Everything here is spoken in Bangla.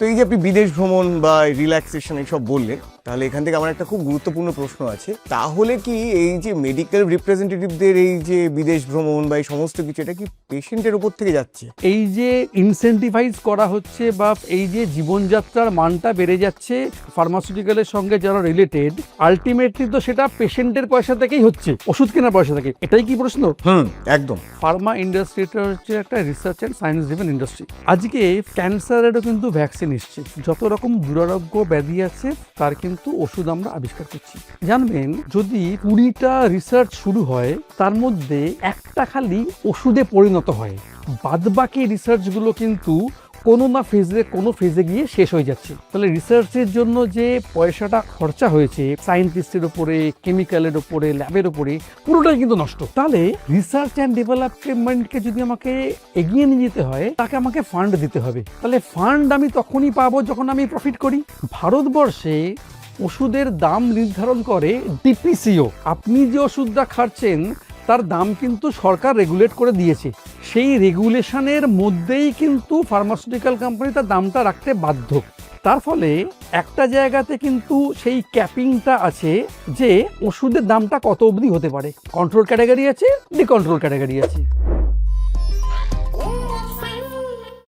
তো এই যে আপনি বিদেশ ভ্রমণ বা রিল্যাক্সেশন এইসব বললেন তাহলে এখান থেকে আমার একটা খুব গুরুত্বপূর্ণ প্রশ্ন আছে। তাহলে কি এই যে মেডিকেল রিপ্রেজেন্টেটিভদের এই যে বিদেশ ভ্রমণ বা এই সমস্ত কিছু এটা কি পেশেন্টের উপর থেকে যাচ্ছে? এই যে ইনসেন্টিভাইজ করা হচ্ছে বা এই যে জীবনযাত্রার মানটা বেড়ে যাচ্ছে ফার্মাসিউটিক্যালের সঙ্গে যারা রিলেটেড আলটিমেটলি তো সেটা পেশেন্টের পয়সা থেকেই হচ্ছে ওষুধ কেনার পয়সা থেকে। এটাই কি প্রশ্ন? হুম একদম। ফার্মা ইন্ডাস্ট্রিটা হচ্ছে একটা research and science driven industry আজকে ক্যান্সারেরও কিন্তু ভ্যাকসিন এসছে। যত রকম দুরারোগ্য ব্যাধি আছে তার কিন্তু ওষুধ আমরা আবিষ্কার করছি। জানবেন, যদি কুড়িটা রিসার্চ শুরু হয়, তার মধ্যে একটা খালি ওষুধে পরিণত হয়। বাদবাকি রিসার্চগুলো কিন্তু কোনো না ফেজে কোনো ফেজে গিয়ে শেষ হয়ে যাচ্ছে। তাহলে রিসার্চের জন্য যে পয়সাটা খরচা হয়েছে সায়েন্টিস্টের ওপরে কেমিক্যালের ওপরে ল্যাবের ওপরে পুরোটাই কিন্তু নষ্ট। তাহলে রিসার্চ অ্যান্ড ডেভেলপমেন্টকে যদি আমাকে এগিয়ে নিয়ে যেতে হয়, তাকে আমাকে ফান্ড দিতে হবে। তাহলে ফান্ড আমি তখনই পাবো যখন আমি প্রফিট করি। ভারতবর্ষে ওষুধের দাম নির্ধারণ করে ডিপিসিও। আপনি যে ওষুধটা খাচ্ছেন, তার দাম কিন্তু সরকার রেগুলেট করে দিয়েছে। সেই রেগুলেশনের মধ্যেই কিন্তু ফার্মাসিউটিক্যাল কোম্পানি তার দামটা রাখতে বাধ্য। তার ফলে একটা জায়গাতে কিন্তু সেই ক্যাপিংটা আছে যে ওষুধের দামটা কত অবধি হতে পারে। কন্ট্রোল ক্যাটাগরি আছে ডিকন্ট্রোল ক্যাটাগরি আছে।